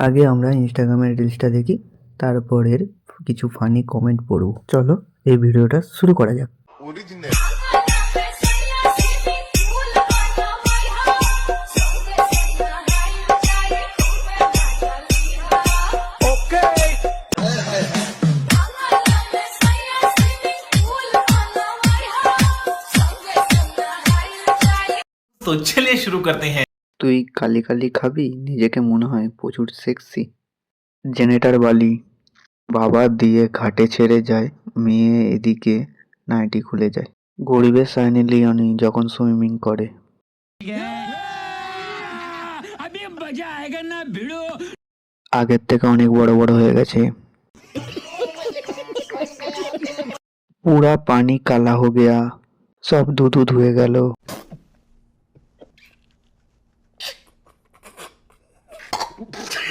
আগে আমরা ইনস্টাগ্রামের রিলসটা দেখি তারপরের কিছু ফানি কমেন্ট পড়ব চলো এই ভিডিওটা শুরু করা যাক original. तो चलिए शुरू करते हैं তুই কালি কালি খাবি? নিজেকে মনে হয় প্রচুর সেক্সি জেনেটার বালি, বাবা দিয়ে ঘাটে ছেড়ে যায়, মেয়ে এদিকে নাইটি খুলে যায়। গরিবের সাইনি লিওনি যখন সুইমিং করে। আগের থেকে অনেক বড় বড় হয়ে গেছে। পুরা পানি কালা গয়া, সব দুধ উধ হয়ে